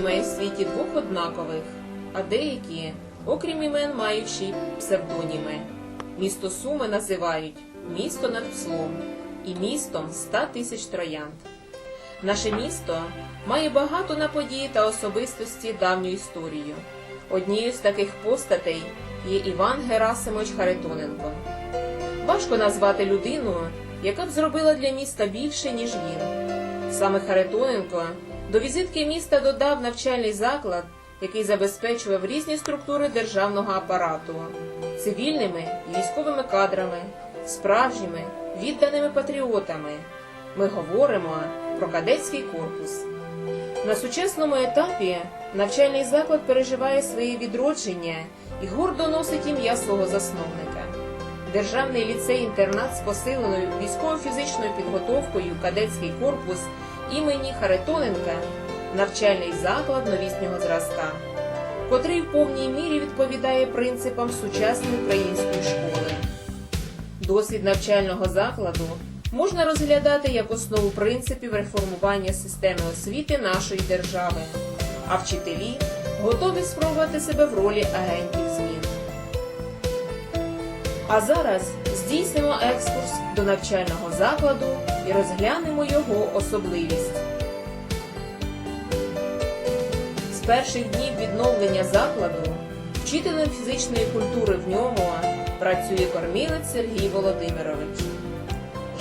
немає в світі двох однакових, а деякі, окрім імен, маючи псевдоніми. Місто Суми називають місто над Пслом і містом ста тисяч троянд. Наше місто має багато на події та особистості давню історію. Однією з таких постатей є Іван Герасимович Харитоненко. Важко назвати людину, яка б зробила для міста більше, ніж він. Саме Харитоненко до візитки міста додав навчальний заклад, який забезпечував різні структури державного апарату цивільними і військовими кадрами, справжніми відданими патріотами. Ми говоримо про кадетський корпус. На сучасному етапі навчальний заклад переживає своє відродження і гордо носить ім'я свого засновника. Державний ліцей-інтернат з посиленою військово-фізичною підготовкою кадетський корпус імені Харитоненка навчальний заклад новітнього зразка, котрий в повній мірі відповідає принципам сучасної української школи. Досвід навчального закладу можна розглядати як основу принципів реформування системи освіти нашої держави, а вчителі готові спробувати себе в ролі агентів змін. А зараз здійснимо екскурс до навчального закладу і розглянемо його особливість. З перших днів відновлення закладу вчителем фізичної культури в ньому працює кормілець Сергій Володимирович.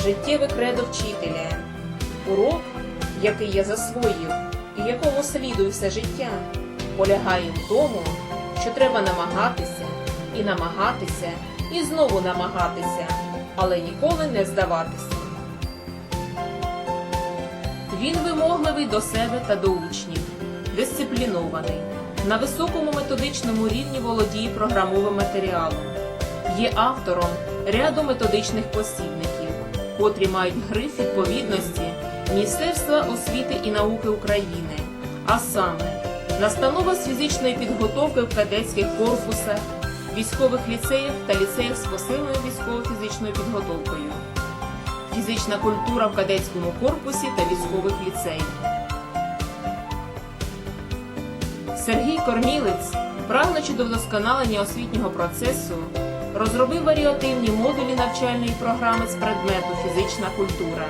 Життєве кредо вчителя. Урок, який я засвоїв і якому слідую все життя, полягає в тому, що треба намагатися і намагатися, і знову намагатися, але ніколи не здаватися. Він вимогливий до себе та до учнів, дисциплінований, на високому методичному рівні володіє програмовим матеріалом, є автором ряду методичних посібників, котрі мають гриф відповідності Міністерства освіти і науки України, а саме настанова з фізичної підготовки в кадетських корпусах, військових ліцеях та ліцеях з посиленою військово-фізичною підготовкою. Фізична культура в кадетському корпусі та військових ліцеях. Сергій Кормілець, прагнучи до вдосконалення освітнього процесу, розробив варіативні модулі навчальної програми з предмету фізична культура,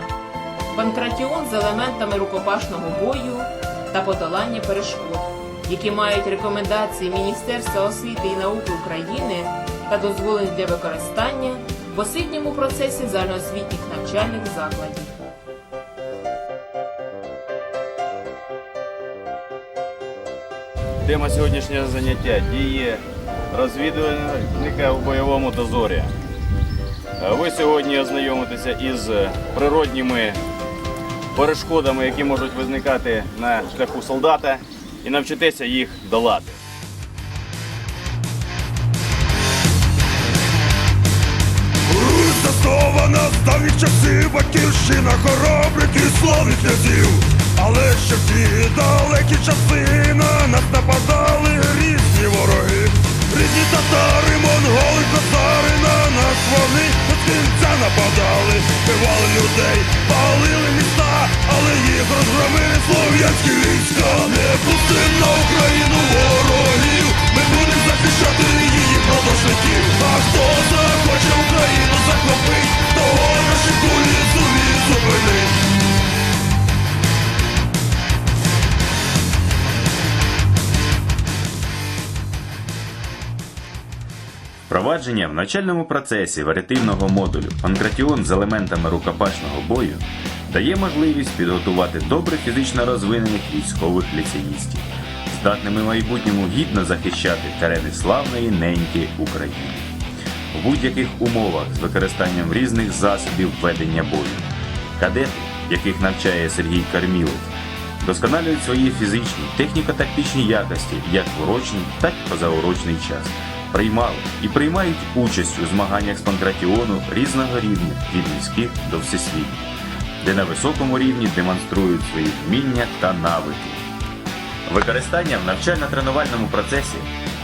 панкратіон з елементами рукопашного бою та подолання перешкод, які мають рекомендації Міністерства освіти і науки України та дозволені для використання в освітньому процесі загальноосвітніх навчальних закладів. Тема сьогоднішнього заняття дії розвідувальника у бойовому дозорі. Ви сьогодні ознайомитеся із природніми перешкодами, які можуть виникати на шляху солдата, і навчитеся їх долати. Заснована давніх часів, батьківщина хоробрих і славних князів. Але ще в ті далекі часи на нас нападали різні вороги. Різні татари, монголи, Впровадження в навчальному процесі варіативного модулю Панкратіон з елементами рукопашного бою дає можливість підготувати добре фізично розвинених військових ліцеїстів, здатними майбутньому гідно захищати терени славної неньки України. В будь-яких умовах з використанням різних засобів ведення бою. Кадети, яких навчає Сергій Кармілець, досконалюють свої фізичні, техніко-тактичні якості як в урочний, так і позаурочний час. Приймали і приймають участь у змаганнях з панкратіону різного рівня від міських до всесвітніх, де на високому рівні демонструють свої вміння та навики. Використання в навчально-тренувальному процесі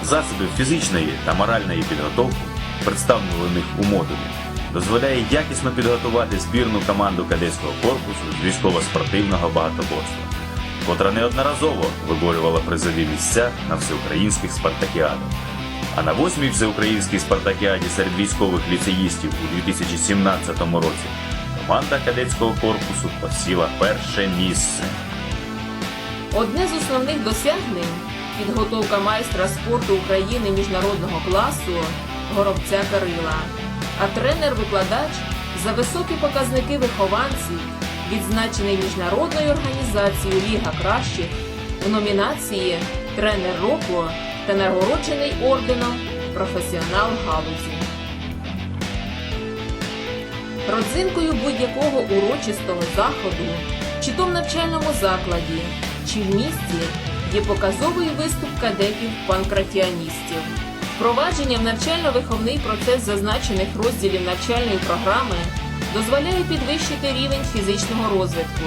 засобів фізичної та моральної підготовки, представлених у модулі, дозволяє якісно підготувати збірну команду кадетського корпусу з військово-спортивного багатоборства. котра неодноразово виборювала призові місця на всеукраїнських спартакіадах. А на восьмій всеукраїнській спартакіаді серед військових ліцеїстів у 2017 році команда кадетського корпусу посіла перше місце. Одне з основних досягнень підготовка майстра спорту України міжнародного класу Горобця Кирила. А тренер-викладач за високі показники вихованців, відзначений міжнародною організацією Ліга кращих у номінації Тренер року та нагороджений орденом Професіонал галузі. Родзинкою будь-якого урочистого заходу, чи то в навчальному закладі, чи в місті, є показовий виступ кадетів-панкратіаністів. Впровадження в навчально-виховний процес зазначених розділів навчальної програми дозволяє підвищити рівень фізичного розвитку,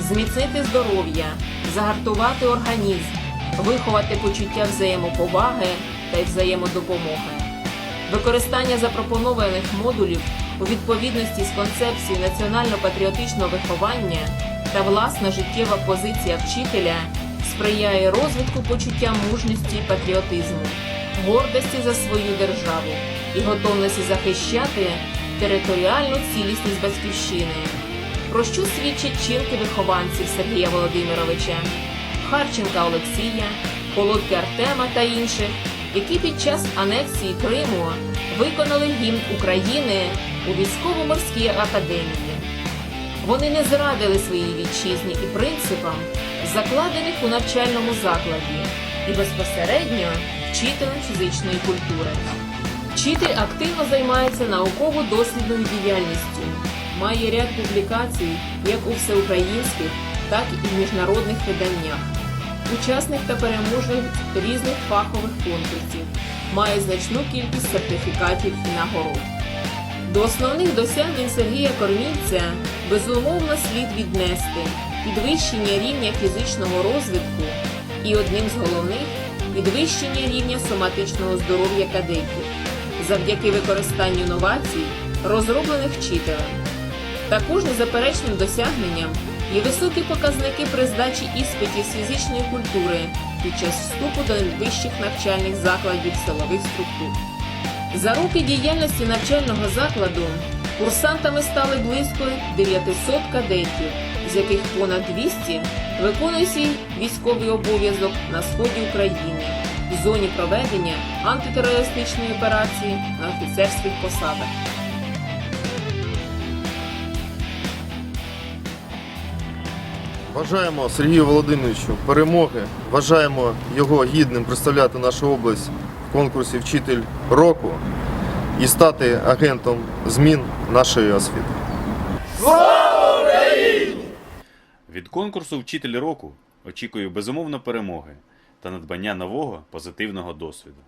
зміцнити здоров'я, загартувати організм, виховати почуття взаємоповаги та й взаємодопомоги. Використання запропонованих модулів у відповідності з концепцією національно-патріотичного виховання та власна життєва позиція вчителя сприяє розвитку почуття мужності і патріотизму, гордості за свою державу і готовності захищати територіальну цілісність батьківщини. Про що свідчать чинки вихованців Сергія Володимировича, Харченка Олексія, Холодки Артема та інших, які під час анексії Криму виконали гімн України у військово-морській академії. Вони не зрадили своїй вітчизні і принципам, закладених у навчальному закладі, і безпосередньо вчителем фізичної культури. Вчитель активно займається науково-дослідною діяльністю, має ряд публікацій як у всеукраїнських, так і в міжнародних виданнях. Учасник та переможець різних фахових конкурсів, має значну кількість сертифікатів і нагород. До основних досягнень Сергія Кормільця безумовно слід віднести підвищення рівня фізичного розвитку і одним з головних підвищення рівня соматичного здоров'я кадетів завдяки використанню новацій, розроблених вчителем. Також незаперечним досягненням є високі показники при здачі іспитів з фізичної культури під час вступу до вищих навчальних закладів силових структур. За роки діяльності навчального закладу курсантами стали близько 900 кадетів, з яких понад 200 виконують свій військовий обов'язок на сході України в зоні проведення антитерористичної операції на офіцерських посадах. Бажаємо Сергію Володимировичу перемоги. Вважаємо його гідним представляти нашу область в конкурсі Вчитель року і стати агентом змін нашої освіти. Від конкурсу Вчитель року очікую безумовно перемоги та надбання нового позитивного досвіду.